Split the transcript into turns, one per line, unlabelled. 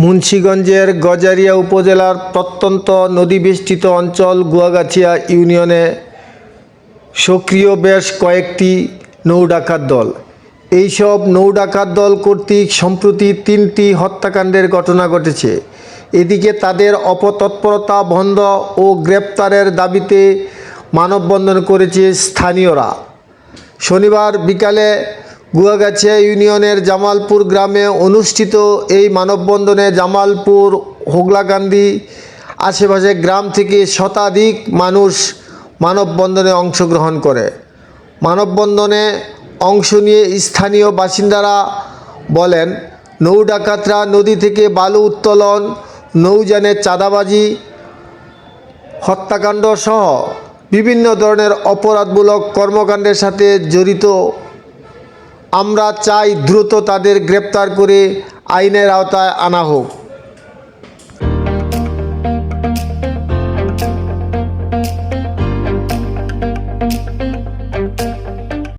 মুন্সীগঞ্জের গজারিয়া উপজেলার প্রত্যন্ত নদীবেষ্টিত অঞ্চল গুয়াগাছিয়া ইউনিয়নে সক্রিয় বেশ কয়েকটি নৌ ডাকাত দল। এইসব নৌ ডাকাত দল কর্তৃক সম্প্রতি তিনটি হত্যাকাণ্ডের ঘটনা ঘটেছে। এদিকে তাদের অপতৎপরতা বন্ধ ও গ্রেপ্তারের দাবিতে মানববন্ধন করেছে স্থানীয়রা। শনিবার বিকালে গুয়াগাছিয়া ইউনিয়নের জামালপুর গ্রামে অনুষ্ঠিত এই মানববন্ধনে জামালপুর হোগলাকান্দি আশেপাশে গ্রাম থেকে শতাধিক মানুষ মানববন্ধনে অংশগ্রহণ করে। মানববন্ধনে অংশ নিয়ে স্থানীয় বাসিন্দারা বলেন নৌ ডাকাতরা নদী থেকে বালু উত্তোলন নৌযানের চাঁদাবাজি, হত্যাকাণ্ড সহ বিভিন্ন ধরনের অপরাধমূলক কর্মকাণ্ডের সাথে জড়িত আমরা চাই দ্রুত তাদের গ্রেপ্তার করে আইনের আওতায় আনা হোক। thank you